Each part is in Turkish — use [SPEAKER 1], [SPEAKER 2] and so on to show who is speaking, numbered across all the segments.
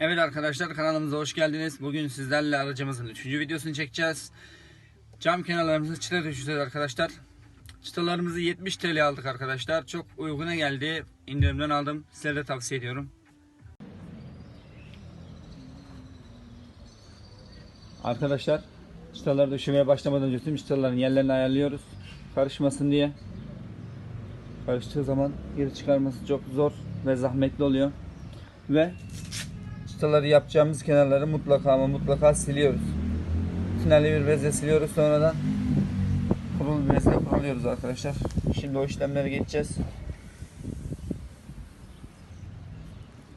[SPEAKER 1] Evet arkadaşlar kanalımıza hoş geldiniz. Bugün sizlerle aracımızın 3. videosunu çekeceğiz. Cam kenarlarımızı çıta döşeceğiz arkadaşlar. Çıtalarımızı 70 TL aldık arkadaşlar. Çok uyguna geldi. İndirimden aldım. Size de tavsiye ediyorum. Arkadaşlar çıtaları döşemeye başlamadan önce tüm çıtaların yerlerini ayarlıyoruz. Karışmasın diye. Karıştığı zaman geri çıkarması çok zor ve zahmetli oluyor. Ve çıtaları yapacağımız kenarları mutlaka ama mutlaka siliyoruz. Tünelli bir bezle siliyoruz sonradan. Kurulu bir bezle kuruluyoruz arkadaşlar. Şimdi o işlemlere geçeceğiz.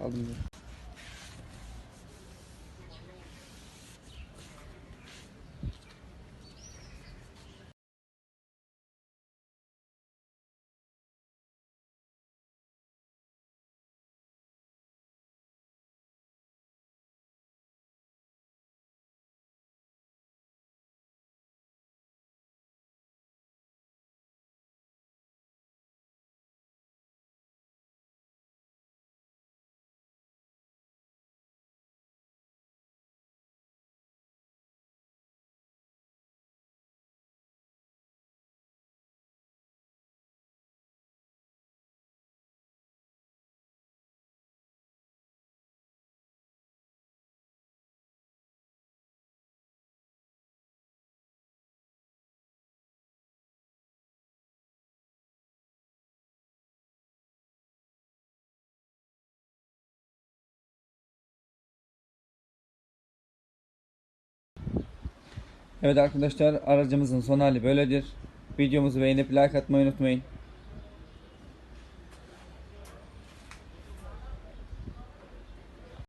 [SPEAKER 1] Aldım. Evet arkadaşlar aracımızın son hali böyledir. Videomuzu beğenip like atmayı unutmayın.